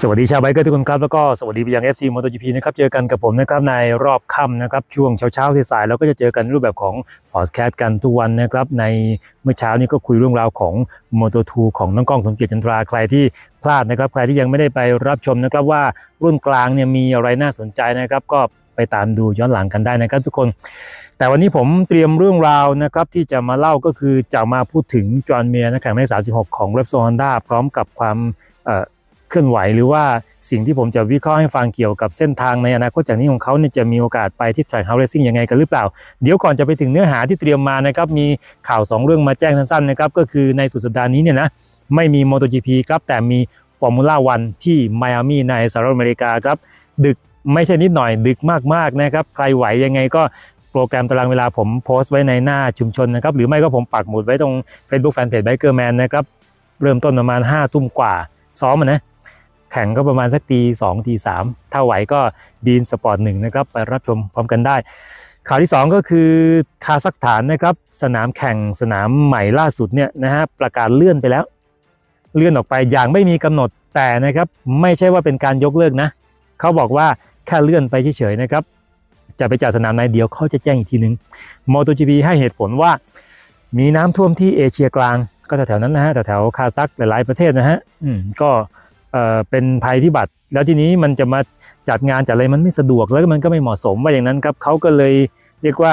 สวัสดีชาวไบเกอร์ทุกคนครับ แล้วก็สวัสดีไปยัง FC MotoGP นะครับ เจอกันกับผมนะครับในรอบค่ำนะครับ ช่วงเช้าๆสายๆเราก็จะเจอกันรูปแบบของพอดแคสต์กันทุกวันนะครับ ในเมื่อเช้านี้ก็คุยเรื่องราวของ Moto2 ของน้องกล้องสมเกียรติจันทราใครที่พลาดนะครับ ใครที่ยังไม่ได้ไปรับชมนะครับว่ารุ่นกลางเนี่ยมีอะไรน่าสนใจนะครับ ก็ไปตามดูย้อนหลังกันได้นะครับ ทุกคน แต่วันนี้ผมเตรียมเรื่องราวนะครับที่จะมาเล่าก็คือจะมาพูดถึงจอห์นเมียร์นักแข่งหมายเลข36 ของ r e p s o l Honda พร้อมกับความเอ่อเคลื่อนไหวหรือว่าสิ่งที่ผมจะวิเคราะห์ให้ฟังเกี่ยวกับเส้นทางในอนาคตจากนี้ของเขาเนี่ยจะมีโอกาสไปที่ Track House Racing ยังไงกันหรือเปล่า เดี๋ยวก่อนจะไปถึงเนื้อหาที่เตรียมมานะครับมีข่าว 2 เรื่องมาแจ้งสั้นๆนะครับก็คือในสุดสัปดาห์นี้เนี่ยนะไม่มี MotoGP ครับแต่มี Formula 1ที่ไมอามีในสหรัฐอเมริกาครับดึกไม่ใช่นิดหน่อยดึกมากๆนะครับใครไหวยังไงก็ โปรแกรมตารางเวลาผมโพสต์ไว้ในหน้าชุมชนนะครับ หรือไม่ก็ผมปักหมุดไว้ตรง Facebook Fanpage Bikerman นะครับ เริ่มต้นประมาณ5ทุ่มกว่า ซ้อมนะ แข่งก็ประมาณสักตีสองตีสามถ้าไหวก็บีนสปอร์ตหนึ่งนะครับ ไปรับชมพร้อมกันได้ ข่าวที่ 2 ก็คือคาซัคสถานนะครับ สนามแข่งสนามใหม่ล่าสุดเนี่ยนะฮะประกาศเลื่อนไปแล้ว เลื่อนออกไปอย่างไม่มีกำหนดแต่นะครับไม่ใช่ว่าเป็นการยกเลิกนะ เขาบอกว่าแค่เลื่อนไปเฉยๆนะครับ จะไปจัดสนามไหนเดี๋ยวเขาจะแจ้งอีกทีนึง MotoGP ให้เหตุผลว่า มีน้ำท่วมที่เอเชียกลาง ก็แถวๆนั้นนะฮะแถวๆคาซัคหลายๆประเทศนะฮะอืมก็เอ่อเป็นภัยพิบัติ แล้วทีนี้มันจะมาจัดงานจัดอะไรมันไม่สะดวกแล้วมันก็ไม่เหมาะสมว่าอย่างนั้นครับเขาก็เลยเรียกว่า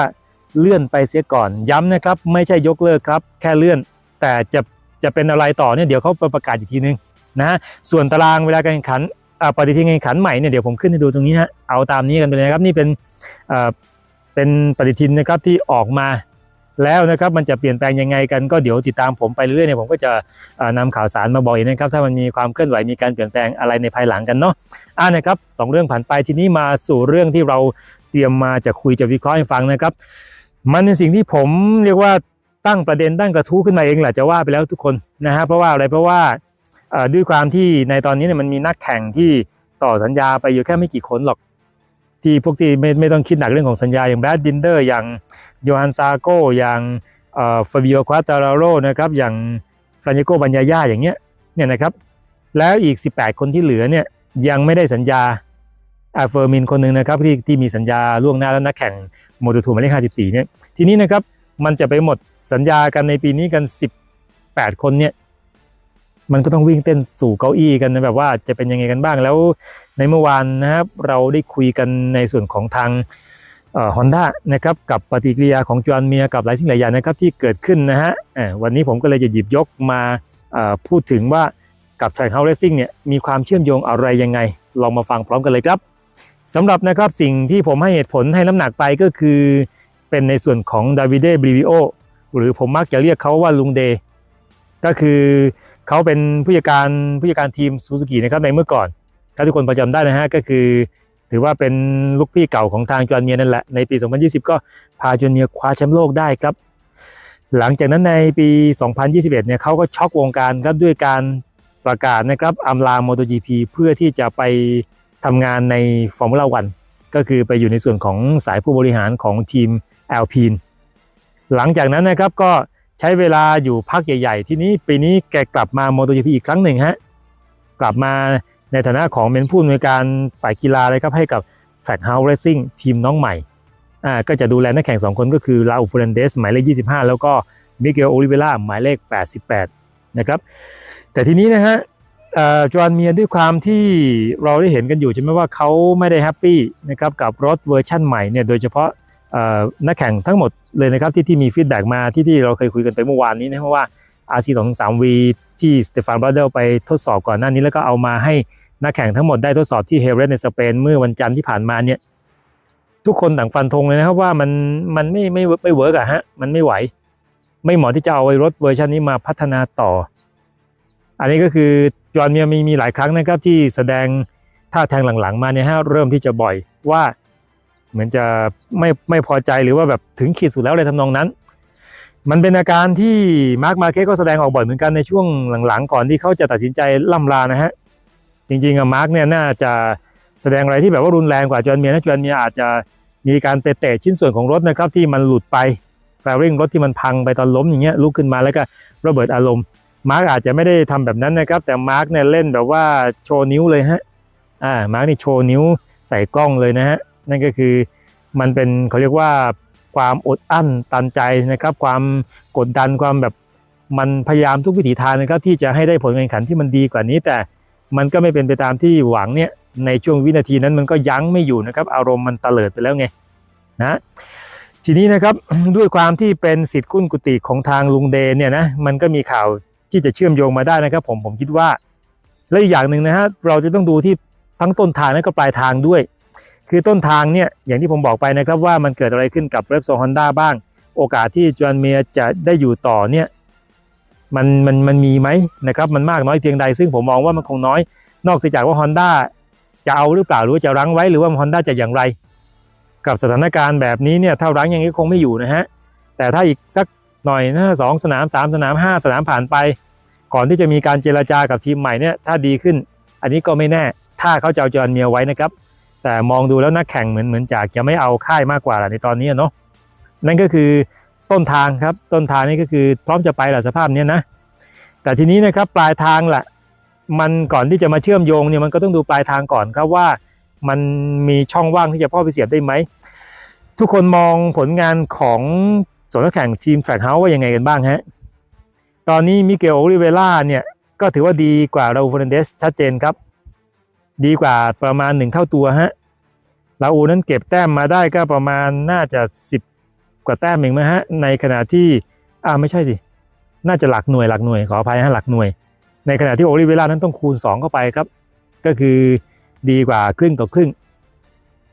เลื่อนไปเสียก่อนย้ำนะครับ ไม่ใช่ยกเลิกครับ แค่เลื่อน แต่จะจะเป็นอะไรต่อเนี่ยเดี๋ยวเขาประกาศอีกทีนึงนะฮะส่วนตารางเวลาการแข่งขัน ปฏิทินแข่งขันใหม่เนี่ยเดี๋ยวผมขึ้นให้ดูตรงนี้ฮะเอาตามนี้กันไปเลยนะครับนี่เป็นเอ่อเป็นปฏิทินนะครับที่ออกมาแล้วนะครับมันจะเปลี่ยนแปลงยังไงกันก็เดี๋ยวติดตามผมไปเรื่อยๆเนี่ยผมก็จะเอ่อนำข่าวสารมาบอกอีกนะครับถ้ามันมีความเคลื่อนไหวมีการเปลี่ยนแปลงอะไรในภายหลังกันเนาะอ่านะครับสองเรื่องผ่านไปทีนี้มาสู่เรื่องที่เราเตรียมมาจะคุยจะวิเคราะห์ให้ฟังนะครับ มันเป็นสิ่งที่ผมเรียกว่าตั้งประเด็นตั้งกระทู้ขึ้นมาเองแหละจะว่าไปแล้วทุกคนนะฮะเพราะว่าอะไรเพราะว่า ด้วยความที่ในตอนนี้เนี่ยมันมีนักแข่งที่ต่อสัญญาไปอยู่แค่ไม่กี่คนหรอก ที่พวกที่ไม่ไม่ต้องคิดหนักเรื่องของสัญญาอย่างแบดบินเดอร์อย่างโยฮันซาโกอย่างเอ่อฟาบิโอควาตาราโรนะครับอย่างฟรานเชโกบัญญาย่าอย่างเงี้ยเนี่ยนะครับแล้วอีก 18 คนที่เหลือเนี่ยยังไม่ได้สัญญาอาเฟอร์มินคนหนึ่งนะครับที่ที่มีสัญญาล่วงหน้าแล้วนักแข่งโมโตทูหมายเลข54เนี่ยทีนี้นะครับมันจะไปหมดสัญญากันในปีนี้กัน 18 คนเนี่ย มันก็ต้องวิ่งเต้นสู่เก้าอี้กันนะแบบว่าจะเป็นยังไงกันบ้างแล้ว ในเมื่อวานนะครับเราได้คุยกันในส่วนของทางฮอนด้านะครับกับปฏิกิริยาของจอห์นเมียกับหลายสิ่งหลายอย่างนะครับที่เกิดขึ้นนะฮะวันนี้ผมก็เลยจะหยิบยกมาพูดถึงว่ากับ Track House Racing เนี่ยมีความเชื่อมโยงอะไรยังไง ลองมาฟังพร้อมกันเลยครับสำหรับนะครับสิ่งที่ผมให้เหตุผลให้น้ำหนักไปก็คือ เป็นในส่วนของดาวิเดบริวิโอหรือผมมักจะเรียกเขาว่าลุงเดก็คือ เขาเป็นผู้จัดการผู้จัดการทีมซูซูกินะครับในเมื่อก่อน ถ้าทุกคนประจำได้นะฮะก็คือ ถือว่าเป็นลูกพี่เก่าของทางจอห์นเมียร์นั่นแหละในปี 2020 ก็พาจอห์นเมียร์คว้าแชมป์โลกได้ครับ หลังจากนั้นในปี 2021 เนี่ยเขาก็ช็อกวงการครับด้วยการประกาศนะครับอำลา MotoGP เพื่อที่จะไปทำงานใน Formula 1ก็คือไปอยู่ในส่วนของสายผู้บริหารของทีม Alpine หลังจากนั้นนะครับก็ ใช้เวลาอยู่พักใหญ่ ๆ ที่นี้ปีนี้แกกลับมา MotoGP อีกครั้งหนึ่งฮะกลับมาในฐานะของเป็นผู้อำนวยการฝ่ายกีฬาเลยครับให้กับ Track House Racing ทีมน้องใหม่อ่าก็จะดูแลนักแข่ง 2 คนก็คือลาอูฟเรนเดสหมายเลข 25 แล้วก็มิเกลโอลิเวล่าหมายเลข 88 นะครับ แต่ทีนี้นะฮะจอห์นเมียด้วยความที่เราได้เห็นกันอยู่ใช่ไหมว่าเขาไม่ได้แฮปปี้นะครับกับรถเวอร์ชั่นใหม่เนี่ยโดยเฉพาะ นักแข่งทั้งหมดเลยนะครับที่ที่มีฟีดแบ็กมาที่ที่เราเคยคุยกันไปเมื่อวานนี้นะเพราะว่า RC 2 3 V ที่สเตฟานบราเดลไปทดสอบก่อนหน้านี้แล้วก็เอามาให้นักแข่งทั้งหมดได้ทดสอบที่เฮเรสในสเปนเมื่อวันจันทร์ที่ผ่านมาเนี่ยทุกคนต่างฟันธงเลยนะครับว่ามันมันไม่ไม่ไม่เวิร์กอะฮะมันไม่ไหว ไม่เหมาะที่จะเอาไอ้รถเวอร์ชันนี้มาพัฒนาต่อ อันนี้ก็คือจอห์นเมียมีมีหลายครั้งนะครับที่แสดงท่าทางหลังๆ มาเนี่ยฮะเริ่มที่จะบ่อยว่า เหมือนจะไม่ไม่พอใจหรือว่าแบบถึงขีดสุดแล้วอะไรทำนองนั้น มันเป็นอาการที่มาร์คมาเก็ตก็แสดงออกบ่อยเหมือนกันในช่วงหลังๆ ก่อนที่เขาจะตัดสินใจล่ำลานะฮะจริงๆอะมาร์คเนี่ยน่าจะแสดงอะไรที่แบบว่ารุนแรงกว่าจอห์นเมียนะจอห์นเมียอาจจะมีการไปเตะชิ้นส่วนของรถนะครับที่มันหลุดไปแฟริงรถที่มันพังไปตอนล้มอย่างเงี้ยลุกขึ้นมาแล้วก็ระเบิดอารมณ์มาร์กอาจจะไม่ได้ทำแบบนั้นนะครับ แต่มาร์กเนี่ยเล่นแบบว่าโชว์นิ้วเลยฮะอ่ามาร์กนี่โชว์นิ้วใส่กล้องเลยนะฮะ นั่นก็คือมันเป็นเขาเรียกว่าความอดอั้นตันใจนะครับ ความกดดันความแบบมันพยายามทุกวิถีทางนะครับที่จะให้ได้ผลการแข่งขันที่มันดีกว่านี้ แต่มันก็ไม่เป็นไปตามที่หวังเนี่ยในช่วงวินาทีนั้นมันก็ยั้งไม่อยู่นะครับ อารมณ์มันเตลิดไปแล้วไงนะทีนี้นะครับด้วยความที่เป็นสิทธิ์คุ้นกุฏิของทางลุงเดนเนี่ยนะมันก็มีข่าวที่จะเชื่อมโยงมาได้นะครับ ผมผมคิดว่า และอีกอย่างหนึ่งนะฮะเราจะต้องดูที่ทั้งต้นทางและก็ปลายทางด้วย คือต้นทางเนี่ยอย่างที่ผมบอกไปนะครับว่ามันเกิดอะไรขึ้นกับเรปโซฮอนด้าบ้าง โอกาสที่จวนเมียจะได้อยู่ต่อเนี่ยมันมันมันมีไหมนะครับมันมากน้อยเพียงใด ซึ่งผมมองว่ามันคงน้อย นอกจากว่า Honda จะเอาหรือเปล่าหรือว่าจะรั้งไว้หรือว่า Honda จะอย่างไร กับสถานการณ์แบบนี้เนี่ยถ้ารั้งอย่างนี้คงไม่อยู่นะฮะแต่ถ้าอีกสักหน่อยนะสองสนามสามสนามห้าสนามผ่านไป ก่อนที่จะมีการเจรจากับทีมใหม่เนี่ยถ้าดีขึ้น อันนี้ก็ไม่แน่ ถ้าเขาจะเอาจอห์นเมียไว้นะครับ แต่มองดูแล้วนักแข่งเหมือนเหมือนจากจะไม่เอาค่ายมากกว่าล่ะในตอนนี้เนาะนั่นก็คือต้นทางครับต้นทางนี่ก็คือพร้อมจะไปแหละสภาพนี้นะแต่ทีนี้นะครับปลายทางแหละมันก่อนที่จะมาเชื่อมโยงเนี่ยมันก็ต้องดูปลายทางก่อนครับว่ามันมีช่องว่างที่จะพ่อไปเสียบได้ไหม ทุกคนมองผลงานของสนนักแข่งทีมแฟร์เฮาส์ว่ายังไงกันบ้างฮะตอนนี้มิเกลโอลิเวล่าเนี่ยก็ถือว่าดีกว่าราอูฟ r นเดสชัดเจนครับ ดีกว่าประมาณหนึ่งเท่าตัวฮะราอูนั้นเก็บแต้มมาได้ก็ประมาณน่าจะ 10 กว่าแต้มเองไหมฮะในขณะที่อ่าไม่ใช่สิน่าจะหลักหน่วยหลักหน่วยขออภัยฮะหลักหน่วย ในขณะที่โอลิเวล่านั้นต้องคูณ 2 เข้าไปครับ ก็คือดีกว่าครึ่งต่อครึ่ง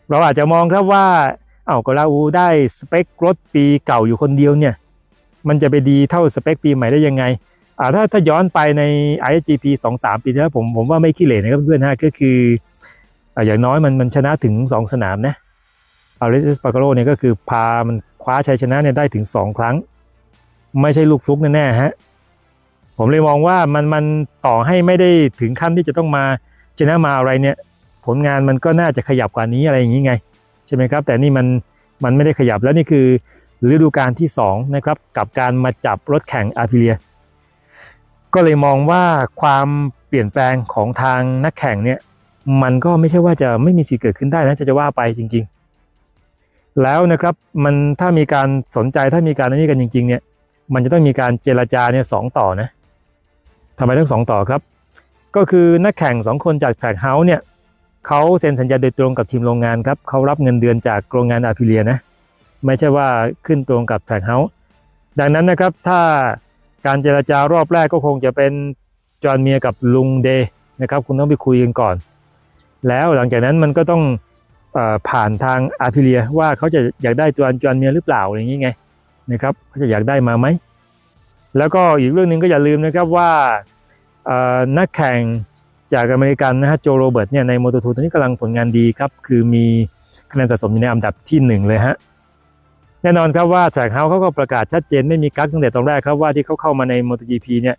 เราอาจจะมองครับว่าเอาก็ลาอูได้สเปครถปีเก่าอยู่คนเดียวเนี่ยมันจะไปดีเท่าสเปคปีใหม่ได้ยังไง ถ้าถ้าย้อนไปใน IGP 2-3 ปีที่แล้วผมผมว่าไม่ขี้เหร่นะครับเพื่อนฮะก็คืออ่าอย่างน้อยมันมันชนะถึง 2 สนามนะอาริสปาโกโรเนี่ยก็คือพามันคว้าชัยชนะเนี่ยได้ถึง 2 ครั้ง ไม่ใช่ลูกฟลุกแน่ๆฮะผมเลยมองว่ามันมันต่อให้ไม่ได้ถึงขั้นที่จะต้องมาชนะมาอะไรเนี่ย ผลงานมันก็น่าจะขยับกว่านี้อะไรอย่างนี้ไง ใช่ไหมครับ แต่นี่มันมันไม่ได้ขยับแล้วนี่คือฤดูกาลที่2นะครับกับการมาจับรถแข่งอาพิเลีย ก็เลยมองว่าความเปลี่ยนแปลงของทางนักแข่งเนี่ยมันก็ไม่ใช่ว่าจะไม่มีสิทธิ์เกิดขึ้นได้นะจะจะว่าไปจริง ๆ แล้วนะครับมันถ้ามีการสนใจถ้ามีการอันนี้กันจริง ๆ เนี่ย มันจะต้องมีการเจรจาเนี่ยสองต่อนะทำไมต้องสองต่อครับ ก็คือนักแข่งสองคนจากแฟกเฮาส์เนี่ยเขาเซ็นสัญญาโดยตรงกับทีมโรงงานครับเขารับเงินเดือนจากโรงงานอาพิเลียนะไม่ใช่ว่าขึ้นตรงกับแฟกเฮาส์ดังนั้นนะครับถ้า การเจรจารอบแรกก็คงจะเป็นจอห์นเมียกับลุงเดย์นะครับ คุณต้องไปคุยกันก่อน แล้วหลังจากนั้นมันก็ต้องอผ่านทางอาพิเลียว่าเขาจะอยากได้จอนจอห์นเมียหรือเปล่าอย่างนี้ไงนะครับเขาจะอยากได้มาไหมแล้วก็อีกเรื่องหนึ่งก็อย่าลืมนะครับว่านักแข่งจากอเมริกันนะฮะโจโรเบิร์ตเนี่ยในโมโตทูตอนนี้กำลังผลงานดีครับ คือมีคะแนนสะสมอยู่ในอันดับที่ 1 เลยฮะ แน่นอนครับว่า Track House เขาก็ประกาศชัดเจนไม่มีกั๊กตั้งแต่ตอนแรกครับว่าที่เขาเข้ามาใน MotoGP เนี่ย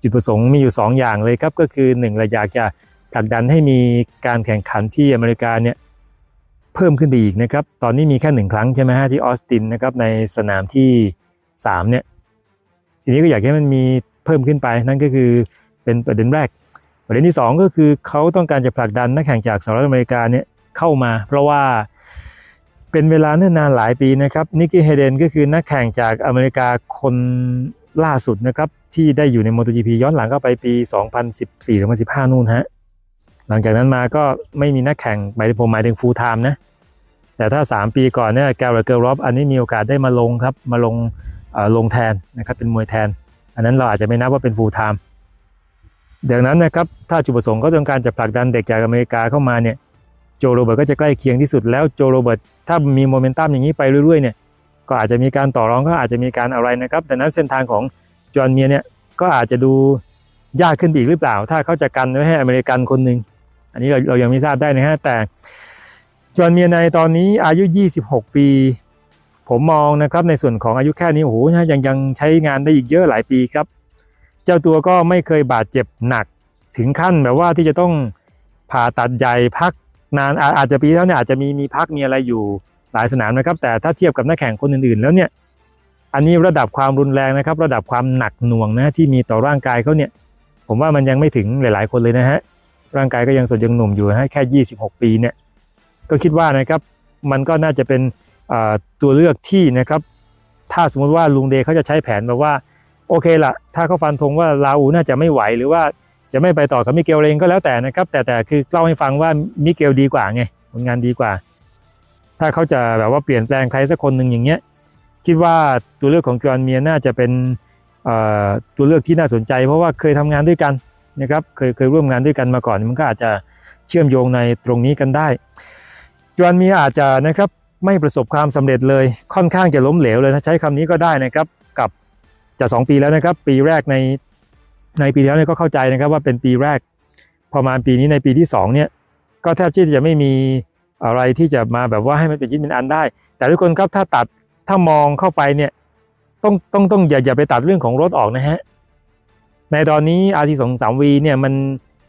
จุดประสงค์มีอยู่ 2 อย่างเลยครับก็คือ1เราอยากจะผลักดันให้มีการแข่งขันที่อเมริกาเนี่ยเพิ่มขึ้นไปอีกนะครับตอนนี้มีแค่หนึ่งครั้งใช่ไหมฮะที่ออสตินนะครับในสนามที่3เนี่ยทีนี้ก็อยากให้มันมีเพิ่มขึ้นไปนั่นก็คือเป็นประเด็นแรก ประเด็นที่ 2 ก็คือเขาต้องการจะผลักดันนักแข่งจากสหรัฐอเมริกาเนี่ยเข้ามา เพราะว่า เป็นเวลาเนิ่นนานหลายปีนะครับนิกกี้เฮเดนก็คือนักแข่งจากอเมริกาคนล่าสุดนะครับ ที่ได้อยู่ใน MotoGP ย้อนหลังก็ไปปี 2014-2015 นู่นฮะ หลังจากนั้นมาก็ไม่มีนักแข่งหมายถึงผมหมายถึงฟูลไทม์นะ แต่ถ้า 3 ปีก่อนเนี่ยแกเรเกอร์รอบอันนี้มีโอกาสได้มาลงครับ มาลงเออลงแทนนะครับเป็นมวยแทน อันนั้นเราอาจจะไม่นับว่าเป็นฟูลไทม์ดังนั้นนะครับถ้าจุดประสงค์ก็ต้องการจะผลักดันเด็กจากอเมริกาเข้ามาเนี่ย โจโรเบิร์ตก็จะใกล้เคียงที่สุดแล้วโจโรเบิร์ตถ้ามีโมเมนตัมอย่างนี้ไปเรื่อยๆเนี่ยก็อาจจะมีการต่อรองก็อาจจะมีการอะไรนะครับดังนั้นเส้นทางของจอห์นเมียเนี่ยก็อาจจะดูยากขึ้นอีกหรือเปล่า ถ้าเขาจะกันไว้ให้อเมริกันคนหนึ่งอันนี้เราเรายังไม่ทราบได้นะฮะแต่จอห์นเมียในตอนนี้อายุ 26 ปี ผมมองนะครับในส่วนของอายุแค่นี้โอ้โหยังยังใช้งานได้อีกเยอะหลายปีครับ เจ้าตัวก็ไม่เคยบาดเจ็บหนักถึงขั้นแบบว่าที่จะต้องผ่าตัดใหญ่พัก นานอาจจะปีแล้วเนี่ยอาจจะมีมีพักมีอะไรอยู่หลายสนามนะครับ แต่ถ้าเทียบกับนักแข่งคนอื่นๆ แล้วเนี่ยอันนี้ระดับความรุนแรงนะครับ ระดับความหนักหน่วงนะที่มีต่อร่างกายเขาเนี่ย ผมว่ามันยังไม่ถึงหลาย ๆ คนเลยนะฮะร่างกายก็ยังสดยังหนุ่มอยู่ฮะแค่ 26 ปีเนี่ยก็คิดว่านะครับมันก็น่าจะเป็นตัวเลือกที่นะครับ ถ้าสมมุติว่าลุงเดเขาจะใช้แผนแบบว่าโอเคละถ้าเขาฟันธงว่าลาอูน่าจะไม่ไหวหรือว่า จะไม่ไปต่อกับมิเกลเองก็แล้วแต่นะครับ แต่แต่คือเล่าให้ฟังว่ามิเกลดีกว่าไงผลงานดีกว่า ถ้าเขาจะแบบว่าเปลี่ยนแปลงใครสักคนหนึ่งอย่างเงี้ยคิดว่าตัวเลือกของจอห์นเมียน่าจะเป็นตัวเลือกที่น่าสนใจ เพราะว่าเคยทำงานด้วยกันนะครับเคยเคยร่วมงานด้วยกันมาก่อน มันก็อาจจะเชื่อมโยงในตรงนี้กันได้จอห์นเมียอาจจะนะครับไม่ประสบความสำเร็จเลยค่อนข้างจะล้มเหลวเลยนะใช้คำนี้ก็ได้นะครับกับจะสองปีแล้วนะครับ ปีแรกใน ในปีที่แล้วเนี่ยก็เข้าใจนะครับว่าเป็นปีแรก พอมาปีนี้ในปีที่สองเนี่ยก็แทบที่จะไม่มีอะไรที่จะมาแบบว่าให้มันเป็นชิ้นเป็นอันได้ แต่ทุกคนครับถ้าตัดถ้ามองเข้าไปเนี่ยต้องต้องต้องอย่าอย่าไปตัดเรื่องของรถออกนะฮะในตอนนี้ RT 2 3 V เนี่ยมัน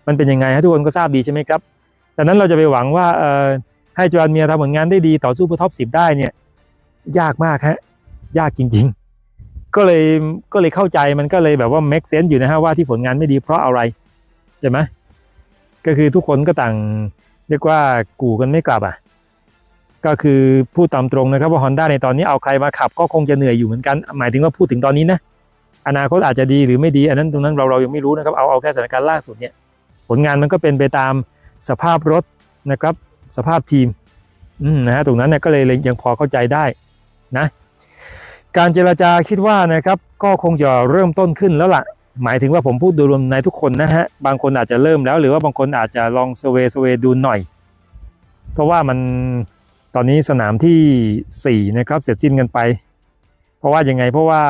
มันเป็นยังไงฮะทุกคนก็ทราบดีใช่ไหมครับดังนั้นเราจะไปหวังว่าเอ่อให้จอห์นเมียทำผลงานได้ดีต่อสู้เพื่อท็อปสิบได้เนี่ยยากมากฮะยากจริง ๆ ก็เลยก็เลยเข้าใจมันก็เลยแบบว่า make sense อยู่นะฮะว่าที่ผลงานไม่ดีเพราะอะไรใช่ไหมก็คือทุกคนก็ต่างเรียกว่ากู่กันไม่กลับอะก็คือพูดตามตรงนะครับว่า Honda ในตอนนี้เอาใครมาขับก็คงจะเหนื่อยอยู่เหมือนกัน หมายถึงว่าพูดถึงตอนนี้นะอนาคตอาจจะดีหรือไม่ดี อันนั้นตรงนั้นเราเรายังไม่รู้นะครับเอาเอาแค่สถานการณ์ล่าสุดเนี่ยผลงานมันก็เป็นไปตามสภาพรถนะครับ สภาพทีมอืมนะฮะตรงนั้นเนี่ยก็เลยยังพอเข้าใจได้นะ การเจรจาคิดว่านะครับก็คงจะเริ่มต้นขึ้นแล้วล่ะ หมายถึงว่าผมพูดโดยรวมในทุกคนนะฮะ บางคนอาจจะเริ่มแล้ว หรือว่าบางคนอาจจะลองเซเวเซเวดูหน่อย เพราะว่ามันตอนนี้สนามที่ 4 นะครับ เสร็จสิ้นกันไป เพราะว่ายังไงเพราะว่า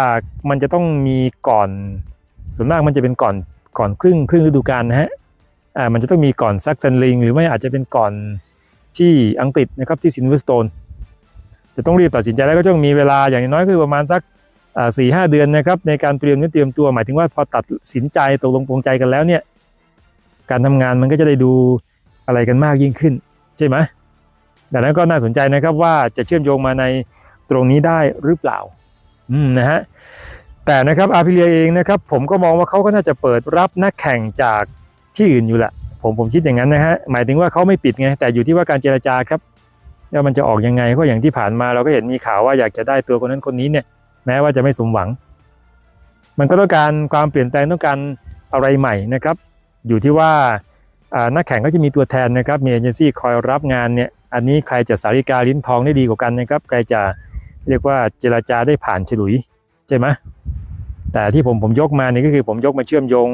มันจะต้องมีก่อนส่วนมากมันจะเป็นก่อนก่อนครึ่งครึ่งฤดูกาลนะฮะอ่ามันจะต้องมีก่อนซักเซนลิงหรือไม่อาจจะเป็นก่อนที่อังกฤษนะครับที่ซินเวอร์สโตน จะต้องรีบตัดสินใจแล้วก็ต้องมีเวลาอย่างน้อยคือประมาณสักสี่ห้าเดือนนะครับในการเตรียมเนื้อเตรียมตัวหมายถึงว่าพอตัดสินใจตกลงปรงใจกันแล้วเนี่ยการทำงานมันก็จะได้ดูอะไรกันมากยิ่งขึ้น ใช่ไหมดังนั้นก็น่าสนใจนะครับว่าจะเชื่อมโยงมาในตรงนี้ได้หรือเปล่าอืมนะฮะแต่นะครับอาพิเลียเองนะครับผมก็มองว่าเขาก็น่าจะเปิดรับนักแข่งจากที่อื่นอยู่แหละผมผมคิดอย่างนั้นนะฮะหมายถึงว่าเขาไม่ปิดไงแต่อยู่ที่ว่าการเจรจาครับ ว่ามันจะออกยังไงก็อย่างที่ผ่านมาเราก็เห็นมีข่าวว่าอยากจะได้ตัวคนนั้นคนนี้เนี่ย แม้ว่าจะไม่สมหวัง มันก็ต้องการความเปลี่ยนแปลงต้องการอะไรใหม่นะครับ อยู่ที่ว่านักแข่งก็จะมีตัวแทนนะครับมีเอเจนซี่คอยรับงานเนี่ยอันนี้ใครจะสาริกาลิ้นทองได้ดีกว่ากันนะครับใครจะเรียกว่าเจรจาได้ผ่านฉลุยใช่ไหมแต่ที่ผมผมยกมานี่ก็คือผมยกมาเชื่อมโยง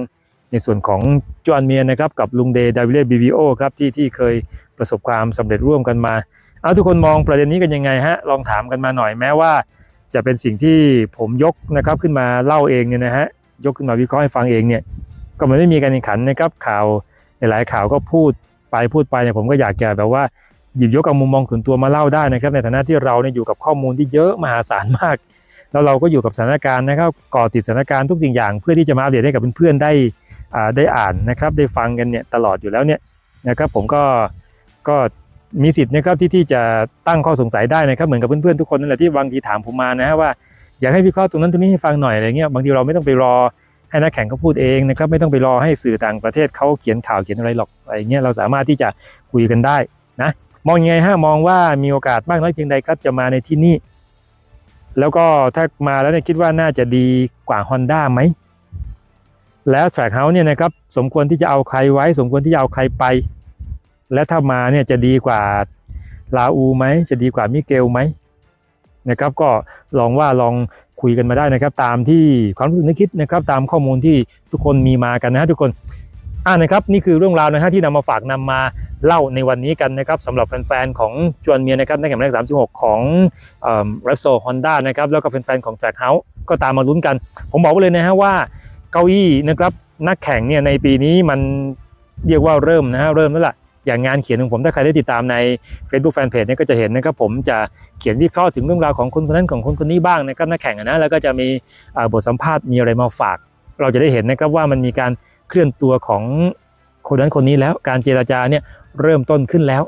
ในส่วนของจอนเมียนะครับกับลุงเดย์ดาวิเลบีบีโอครับที่ที่เคยประสบความสำเร็จร่วมกันมา เอาทุกคนมองประเด็นนี้กันยังไงฮะลองถามกันมาหน่อยแม้ว่า จะเป็นสิ่งที่ผมยกนะครับขึ้นมาเล่าเองเนี่ยนะฮะยกขึ้นมาวิเคราะห์ให้ฟังเองเนี่ยก็มันไม่มีการแข่งขันนะครับข่าวในหลายข่าวก็พูดไปพูดไปเนี่ยผมก็อยากจะแบบว่าหยิบยกเอามุมมองส่วนตัวมาเล่าได้นะครับ ในฐานะที่เราเนี่ยอยู่กับข้อมูลที่เยอะมหาศาลมาก แล้วเราก็อยู่กับสถานการณ์นะครับก่อติดสถานการณ์ทุกสิ่งอย่าง เพื่อที่จะมาอัปเดตให้กับเพื่อนๆได้ได้อ่านนะครับ ได้ฟังกันเนี่ยตลอดอยู่แล้วเนี่ยนะครับผมก็ก็ มีสิทธิ์นะครับที่ที่จะตั้งข้อสงสัยได้นะครับเหมือนกับเพื่อนๆทุกคนนั่นแหละที่บางทีถามผมมานะฮะว่าอยากให้วิเคราะห์ตรงนั้นตรงนี้ให้ฟังหน่อยอะไรเงี้ยบางทีเราไม่ต้องไปรอให้นักแข่งเขาพูดเองนะครับไม่ต้องไปรอให้สื่อต่างประเทศเขาเขียนข่าวเขียนอะไรหรอกอะไรเงี้ยเราสามารถที่จะคุยกันได้นะมองยังไงฮะมองว่ามีโอกาสมากน้อยเพียงใดครับจะมาในที่นี่แล้วก็ถ้ามาแล้วเนี่ยคิดว่าน่าจะดีกว่า Honda ไหมแล้ว Track House เนี่ยนะครับสมควรที่จะเอาใครไว้ สมควรที่จะเอาใครไป และถ้ามาเนี่ยจะดีกว่าลาอูไหมจะดีกว่ามิเกลไหมนะครับก็ลองว่าลองคุยกันมาได้นะครับ ตามที่ความรู้สึกนึกคิดนะครับ ตามข้อมูลที่ทุกคนมีมากันนะฮะทุกคนอ่านะครับนี่คือเรื่องราวนะฮะที่นำมาฝากนำมาเล่าในวันนี้กันนะครับสำหรับแฟนๆของจวนเมียนะครับนักแข่งหมายเลข36 ของเอ่อ Repsol Honda นะครับแล้วก็แฟนๆของ Track House ก็ตามมาลุ้นกัน ผมบอกไว้เลยนะฮะว่าเก้าอี้นะครับนักแข่งเนี่ยในปีนี้มันเรียกว่าเริ่มนะฮะเริ่มแล้วล่ะ อย่างงานเขียนของผมถ้าใครได้ติดตามใน Facebook Fanpage เนี่ยก็จะเห็นนะครับผมจะเขียนวิเคราะห์ถึงเรื่องราวของคนคนนั้นของคนคนนี้บ้างนะครับนักแข่งนะแล้วก็จะมีบทสัมภาษณ์มีอะไรมาฝาก เราจะได้เห็นนะครับว่ามันมีการเคลื่อนตัวของคนนั้นคนนี้แล้วการเจราจาเนี่ยเริ่มต้นขึ้นแล้ว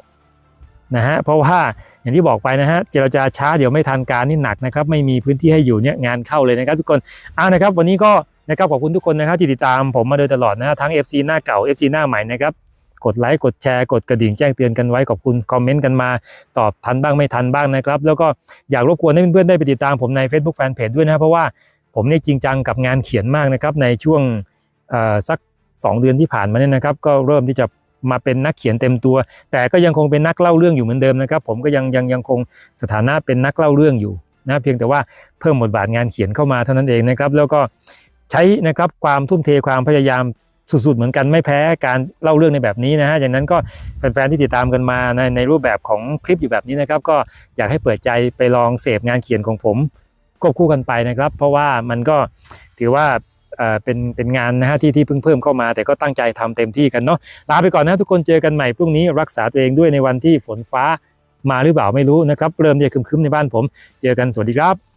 นะฮะเพราะว่าอย่างที่บอกไปนะฮะเจรจาช้าเดี๋ยวไม่ทันการนี่หนักนะครับไม่มีพื้นที่ให้อยู่เนี่ยงานเข้าเลยนะครับทุกคนเอานะครับวันนี้ก็นะครับขอบคุณทุกคนนะครับที่ติดตามผมมาโดยตลอดนะฮะทั้ง FC หน้าเก่า FC หน้าใหม่นะครับ กดไลค์กดแชร์กดกระดิ่งแจ้งเตือนกันไว้ขอบคุณคอมเมนต์กันมา ตอบทันบ้างไม่ทันบ้างนะครับ แล้วก็อยากรบกวนให้เพื่อนๆได้ไปติดตามผมใน Facebook Fanpage ด้วยนะเพราะว่าผมเนี่ยจริงจังกับงานเขียนมากนะครับในช่วงสัก 2 เดือนที่ผ่านมาเนี่ยนะครับ ก็เริ่มที่จะมาเป็นนักเขียนเต็มตัว แต่ก็ยังคงเป็นนักเล่าเรื่องอยู่เหมือนเดิมนะครับ ผมก็ยังยังยังคงสถานะเป็นนักเล่าเรื่องอยู่นะเพียงแต่ว่าเพิ่มบทบาทงานเขียนเข้ามาเท่านั้นเองนะครับ แล้วก็ใช้นะครับความทุ่มเทความพยายาม สุดๆเหมือนกันไม่แพ้การเล่าเรื่องในแบบนี้นะฮะอย่างนั้นก็แฟนๆที่ติดตามกันมาในในรูปแบบของคลิปอยู่แบบนี้นะครับ ก็อยากให้เปิดใจไปลองเสพงานเขียนของผมควบคู่กันไปนะครับ เพราะว่ามันก็ถือว่าเป็นเป็นงานนะฮะที่ที่เพิ่งเพิ่มเข้ามา แต่ก็ตั้งใจทำเต็มที่กันเนาะลาไปก่อนนะทุกคนเจอกันใหม่พรุ่งนี้รักษาตัวเองด้วยในวันที่ฝนฟ้ามาหรือเปล่าไม่รู้นะครับเริ่มจะครึมๆในบ้านผม เจอกันสวัสดีครับ